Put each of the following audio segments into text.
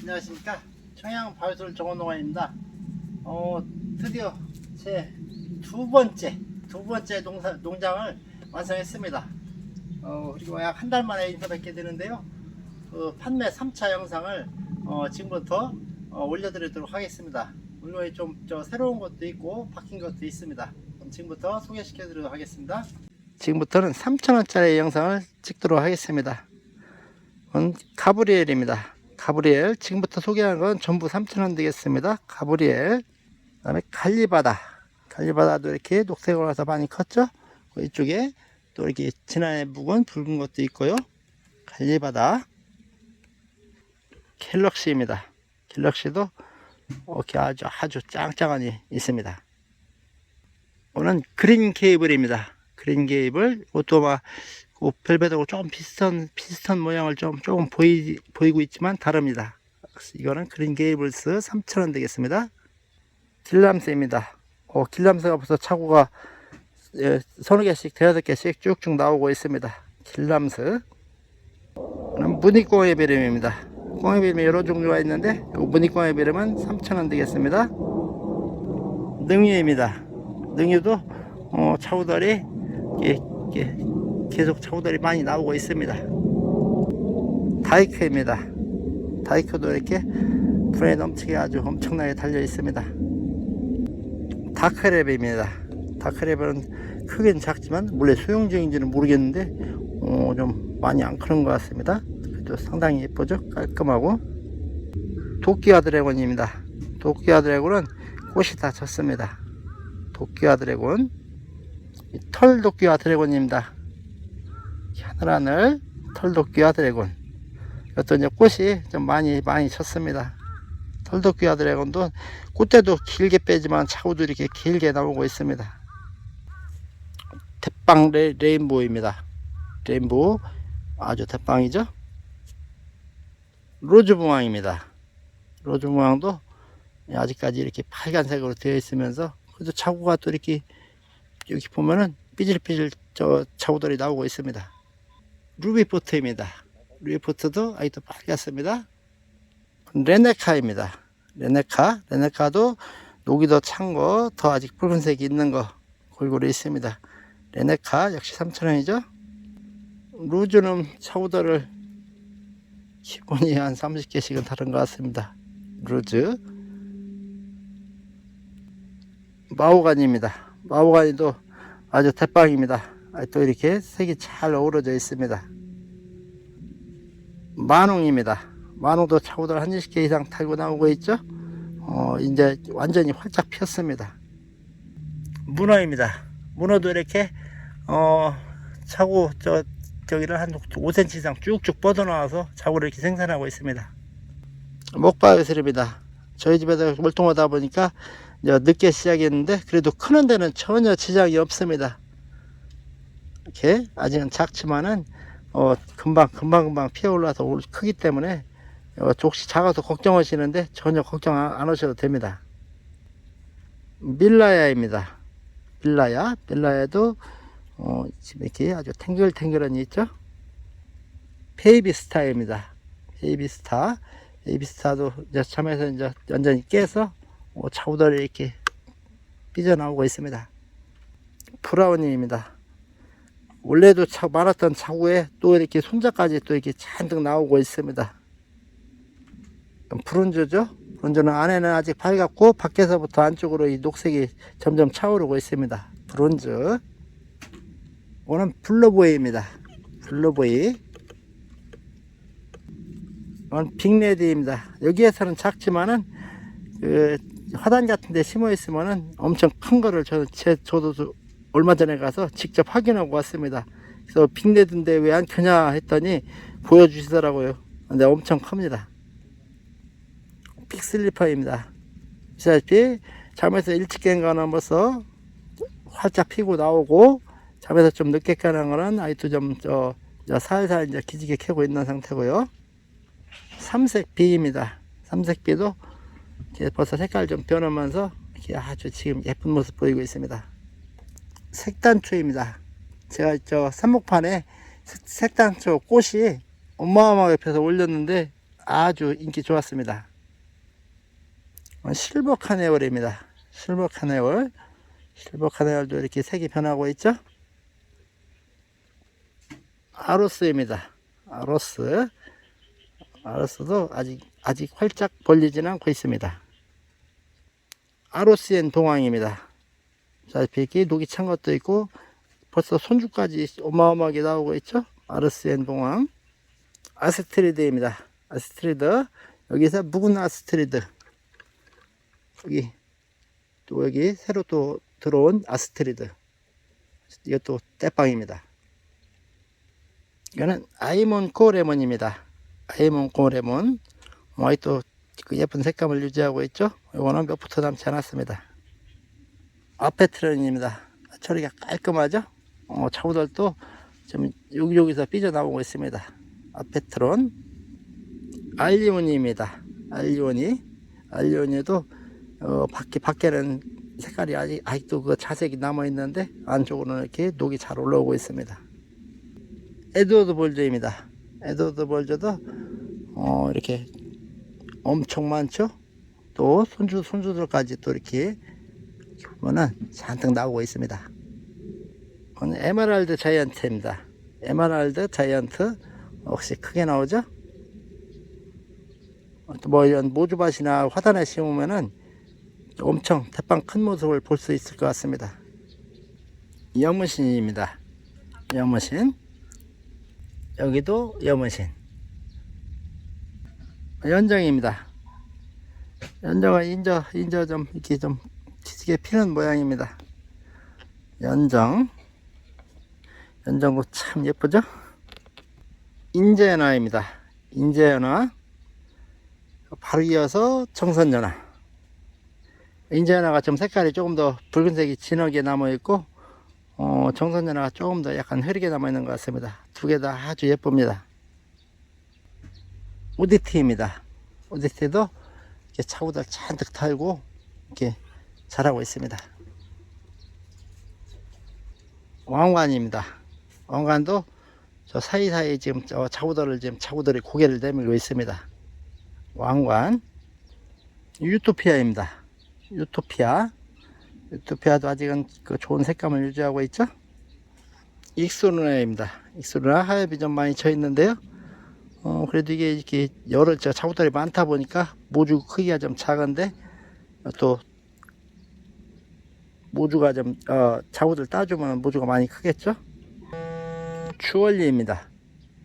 안녕하십니까. 청양 바이솔 정원농원입니다. 어 드디어 제 두 번째 두 번째 농장을 완성했습니다. 어 그리고 약 한 달 만에 인사뵙게 되는데요. 그 판매 3차 영상을 어, 지금부터 어, 올려드리도록 하겠습니다. 물론 좀저 새로운 것도 있고 바뀐 것도 있습니다. 지금부터 소개시켜 드리도록 하겠습니다. 지금부터는 3,000원짜리 영상을 찍도록 하겠습니다. 이건 가브리엘입니다 가브리엘 지금부터 소개하는 건 전부 3,000원 되겠습니다. 가브리엘 그 다음에 갈리바다. 갈리바다도 이렇게 녹색으로 해서 많이 컸죠? 그 이쪽에 또 이렇게 진하게 묵은 붉은 것도 있고요. 갈리바다. 갤럭시입니다. 갤럭시도 이렇게 아주 아주 짱짱하니 있습니다. 오늘 그린 케이블입니다. 그린 케이블. 그 벨벳하고 조금 비슷한 비슷한 모양을 좀 조금 보이 보이고 있지만 다릅니다. 이거는 그린 게이블스 3,000원 되겠습니다. 길람스입니다. 어, 길람스가 벌써 차고가 예, 서너 개씩 대여섯 개씩 쭉쭉 나오고 있습니다. 그럼 무늬꽁의 비름입니다. 꽁의 비름이 여러 종류가 있는데 무늬꽁의 비름은 3,000원 되겠습니다. 능유입니다. 능유도 어, 차우들이 이렇게, 이렇게 계속 차고들이 많이 나오고 있습니다. 다이크입니다. 다이크도 이렇게 불에 넘치게 아주 엄청나게 달려 있습니다. 다크랩입니다. 다크랩은 크긴 작지만 원래 소형 중인지는 모르겠는데 어, 좀 많이 안 크는 것 같습니다. 그래도 상당히 예쁘죠? 깔끔하고 도끼와 드래곤입니다. 도끼와 드래곤은 꽃이 다 졌습니다. 도끼와 드래곤 털 도끼와 드래곤입니다. 하늘하늘 털도끼와 드래곤. 이것도 이제 꽃이 좀 많이 많이 쳤습니다. 털도끼와 드래곤도 꽃대도 길게 빼지만 차고도 이렇게 길게 나오고 있습니다. 대빵 레, 레인보우입니다. 레인보우. 아주 대빵이죠? 로즈붕황입니다. 로즈붕황도 아직까지 이렇게 빨간색으로 되어 있으면서 그래도 차고가 또 이렇게 여기 보면은 삐질삐질 저 차고들이 나오고 있습니다 루비포트입니다. 루비포트도 아직도 빨갛습니다. 레네카입니다. 레네카, 레네카도 녹이 더 찬 거, 더 아직 붉은색이 있는 거 골고루 있습니다. 레네카 역시 3,000원이죠. 루즈는 차우더를 기본이 한 30개씩은 다른 것 같습니다. 루즈. 마오가니입니다. 마오가니도 아주 대빵입니다. 아, 또 이렇게 색이 잘 어우러져 있습니다. 만홍입니다. 만홍도 차고들 한 20개 이상 달고 나오고 있죠. 어, 이제 완전히 활짝 폈습니다. 문어입니다. 문어도 이렇게 어, 차고 저 저기를 한 5cm 이상 쭉쭉 뻗어 나와서 차고를 이렇게 생산하고 있습니다. 목바위슬입니다. 저희 집에서 월동하다 보니까 늦게 시작했는데 그래도 크는 데는 전혀 지장이 없습니다. 이렇게 아직은 작지만은 어 금방 금방 금방 피어 올라서 크기 때문에 어, 혹시 작아서 걱정하시는데 전혀 걱정 안, 안 하셔도 됩니다. 밀라야입니다. 밀라야, 밀라야도 어, 이렇게 아주 탱글탱글한 있죠. 페이비스타입니다. 페이비스타, 페이비스타도 이제 참에서 이제 완전히 깨서 어, 차우더리 이렇게 삐져나오고 있습니다. 브라우니입니다. 원래도 차, 많았던 차고에 또 이렇게 손자까지 또 이렇게 잔뜩 나오고 있습니다. 브론즈죠? 브론즈는 안에는 아직 밝았고 밖에서부터 안쪽으로 이 녹색이 점점 차오르고 있습니다. 브론즈. 오늘 블러보이입니다. 블러보이. 이건 빅레디입니다. 여기에서는 작지만은 그 화단 같은 데 심어 있으면은 엄청 큰 거를 저, 제, 저도 얼마 전에 가서 직접 확인하고 왔습니다. 그래서 빅레드인데 왜 안 켜냐 했더니 보여주시더라고요. 근데 엄청 큽니다. 픽슬리퍼입니다. 보시다시피 잠에서 일찍 깬 거는 벌써 활짝 피고 나오고 잠에서 좀 늦게 깨는 거는 아직도 좀 저, 살살 이제 기지개 켜고 있는 상태고요. 삼색 비입니다. 삼색 비도 벌써 색깔 좀 변하면서 아주 지금 예쁜 모습 보이고 있습니다. 색단초입니다. 제가 저 삽목판에 색단초 꽃이 어마어마하게 펴서 올렸는데 아주 인기 좋았습니다. 어, 실버 카네올입니다. 실버 카네올. 실버 카네올도 이렇게 색이 변하고 있죠? 아로스입니다. 아로스. 아로스도 아직, 아직 활짝 벌리진 않고 있습니다. 아로스엔 동황입니다. 자, 이렇게 녹이 찬 것도 있고, 벌써 손주까지 어마어마하게 나오고 있죠? 아로스엔 동황. 아스트리드입니다. 아스트리드. 여기서 묵은 아스트리드. 여기, 또 여기 새로 또 들어온 아스트리드. 이것도 떼빵입니다. 이거는 아이몬 코 레몬입니다. 아이몬 코 레몬. 와이또 그 예쁜 색감을 유지하고 있죠. 이거는 몇 부터 남지 않았습니다. 아페트론입니다. 처리가 깔끔하죠. 어, 차우들도 좀 여기저기서 삐져나오고 있습니다. 아페트론. 알리온입니다. 알리온이. 알리온이도 어, 밖에, 밖에는 색깔이 아직, 아직도 그 자색이 남아 있는데 안쪽으로는 이렇게 녹이 잘 올라오고 있습니다. 에드워드 볼저입니다. 에드워드 볼저도 어, 이렇게 엄청 많죠? 또 손주, 손주들까지 또 이렇게 보면은 잔뜩 나오고 있습니다. 오늘 에메랄드 자이언트입니다. 에메랄드 자이언트 혹시 크게 나오죠? 또뭐 이런 모주밭이나 화단에 심으면은 엄청 대빵 큰 모습을 볼 수 있을 것 같습니다. 여무신입니다. 여무신. 여기도 여무신. 연정입니다. 연정은 인저, 인저 좀 이렇게 좀 뒤지게 피는 모양입니다. 연정. 연정도 참 예쁘죠? 인제연화입니다. 인제연화. 바로 이어서 정선연화. 인제연화가 좀 색깔이 조금 더 붉은색이 진하게 남아 있고, 어, 정선연화가 조금 더 약간 흐리게 남아 있는 것 같습니다. 두 개 다 아주 예쁩니다. 오디티입니다. 오디티도 이렇게 차고들 잔뜩 달고 이렇게 자라고 있습니다. 왕관입니다. 왕관도 저 사이사이 지금 저 차고들을 지금 차고들이 고개를 내밀고 있습니다. 왕관 유토피아입니다. 유토피아 유토피아도 아직은 그 좋은 색감을 유지하고 있죠. 익소누나입니다. 익소누나 하엽이 좀 많이 쳐 있는데요. 어, 그래도 이게 이렇게 여러 저 차고들이 많다 보니까 모주 크기가 좀 작은데 또 모주가 좀 어, 차고들 따주면 모주가 많이 크겠죠. 주얼리입니다.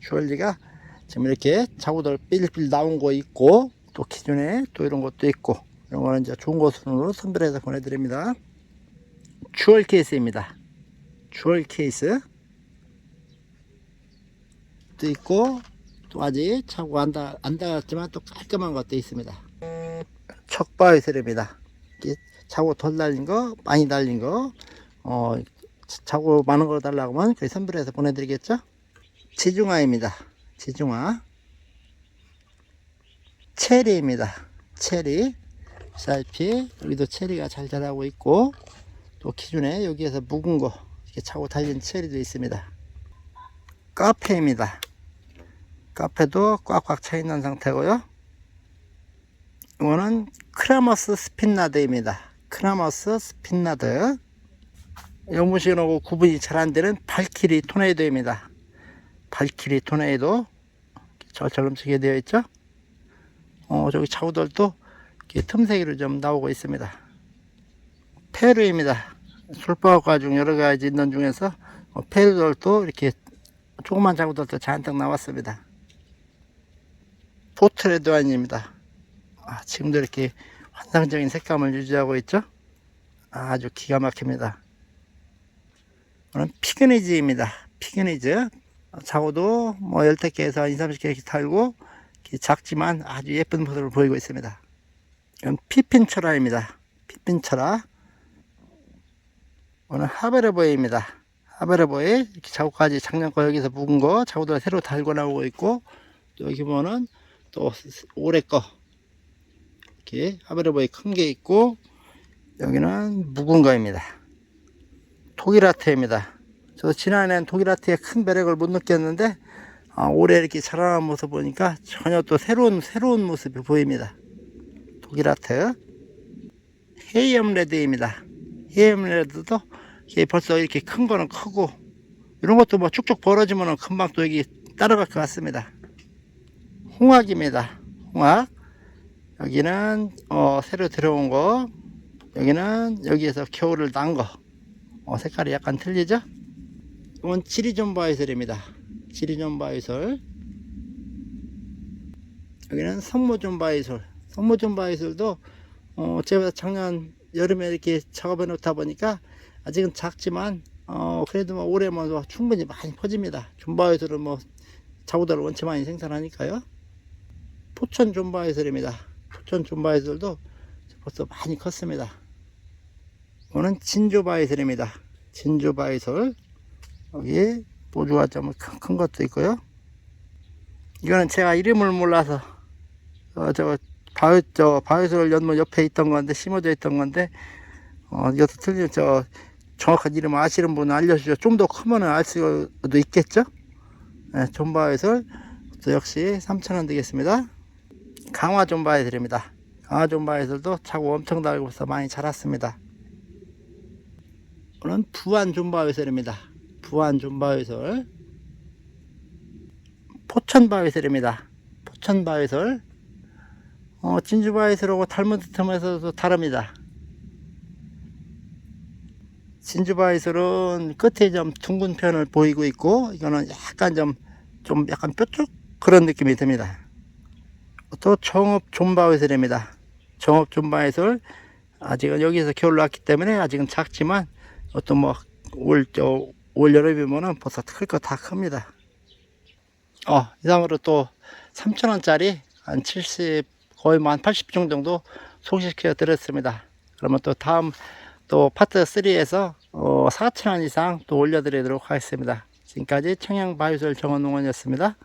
주얼리가 지금 이렇게 차고들 삘삘 나온 거 있고 또 기존에 또 이런 것도 있고 이런 거는 이제 좋은 것으로 선별해서 보내드립니다. 주얼 케이스입니다. 주얼 케이스 또 있고 또 아직 차고 안, 닿, 안 닿았지만 또 깔끔한 것도 있습니다. 척바이슬입니다. 차고 덜 달린 거, 많이 달린 거, 어, 차고 많은 걸 달라고 하면 거의 선별해서 보내드리겠죠? 지중화입니다. 지중화. 체리입니다. 체리. 쌀피. 여기도 체리가 잘 자라고 있고, 또 기존에 여기에서 묵은 거, 이렇게 차고 달린 체리도 있습니다. 카페입니다. 카페도 꽉꽉 차 있는 상태고요. 이거는 크라머스 스핀나드입니다. 크라머스 스핀나드. 영무신하고 구분이 잘 안 되는 발키리 토네이도입니다. 발키리 토네이도 저처럼 쓰게 되어 있죠. 어, 저기 차우들도 틈새기로 좀 나오고 있습니다. 페루입니다. 술바과 중 여러 가지 있는 중에서 어, 페루들도 이렇게 조그만 차우들도 잔뜩 나왔습니다. 포트레드완입니다. 아, 지금도 이렇게 환상적인 색감을 유지하고 있죠. 아주 기가 막힙니다. 오늘 피그니즈입니다. 피그니즈. 자고도 뭐 10개에서 20, 30개 달고 작지만 아주 예쁜 모습을 보이고 있습니다. 이건 피핀철화입니다. 피핀철화. 오늘 하베르보이입니다. 하베르보이 자고까지 작년 거 여기서 묵은 거 자고도 새로 달고 나오고 있고 또 여기 보면은 또 올해 거 이렇게 하베르보이 큰 게 있고 여기는 묵은 거입니다. 독일아트입니다. 저 지난해는 독일아트의 큰 매력을 못 느꼈는데 아, 올해 이렇게 자라난 모습 보니까 전혀 또 새로운 새로운 모습이 보입니다. 독일하트 헤이엄 레드입니다. 헤이엄 레드도 이게 벌써 이렇게 큰 거는 크고 이런 것도 뭐 쭉쭉 벌어지면 금방 또 여기 따라갈 것 같습니다. 홍학입니다. 홍학 여기는 어, 새로 들어온 거 여기는 여기에서 겨울을 난 거. 어, 색깔이 약간 틀리죠? 이건 지리존 바이설입니다. 지리존 바이설. 여기는 성모존 바이솔. 성모존 바이솔도 어, 제가 작년 여름에 이렇게 작업해 놓다 보니까 아직은 작지만 어, 그래도 뭐 올해 뭐 충분히 많이 퍼집니다. 존바이솔은 뭐 자구다를 원체 많이 생산하니까요. 포천 존바이솔입니다. 포천 존바이솔도 벌써 많이 컸습니다. 이거는 진주바이솔입니다. 진주바이솔. 여기 보조가 좀 큰, 큰 것도 있고요. 이거는 제가 이름을 몰라서 어, 저 바이 저 바이솔 연못 옆에 있던 건데 심어져 있던 건데 어, 이것도 틀린 저 정확한 이름 아시는 분은 알려주죠. 좀 더 크면은 알 수도 있겠죠. 네, 존바이솔 또 역시 3,000원 되겠습니다. 강화 존바이솔입니다. 강화 존바이솔도 차고 엄청 달고서 많이 자랐습니다. 이거는 부안 존바이솔입니다. 부안 존바이솔 포천 바이솔입니다. 포천 바이솔 어, 진주 바이솔하고 닮은 듯하면서도 다릅니다. 진주 바이솔은 끝에 좀 둥근 편을 보이고 있고 이거는 약간 좀 좀 약간 뾰족 그런 느낌이 듭니다. 또 정업 존바이솔입니다. 정업 존바이솔 아직은 여기서 겨울 났기 때문에 아직은 작지만 어떤 뭐올 올 여름이면은 벌써 클 거 다 큽니다. 어 이상으로 또 3,000원짜리 한 70, 거의 뭐 한 80종 정도 소개시켜 드렸습니다. 그러면 또 다음 또 파트 3에서 어, 4,000원 이상 또 올려드리도록 하겠습니다. 지금까지 청양 바이솔 정원농원이었습니다.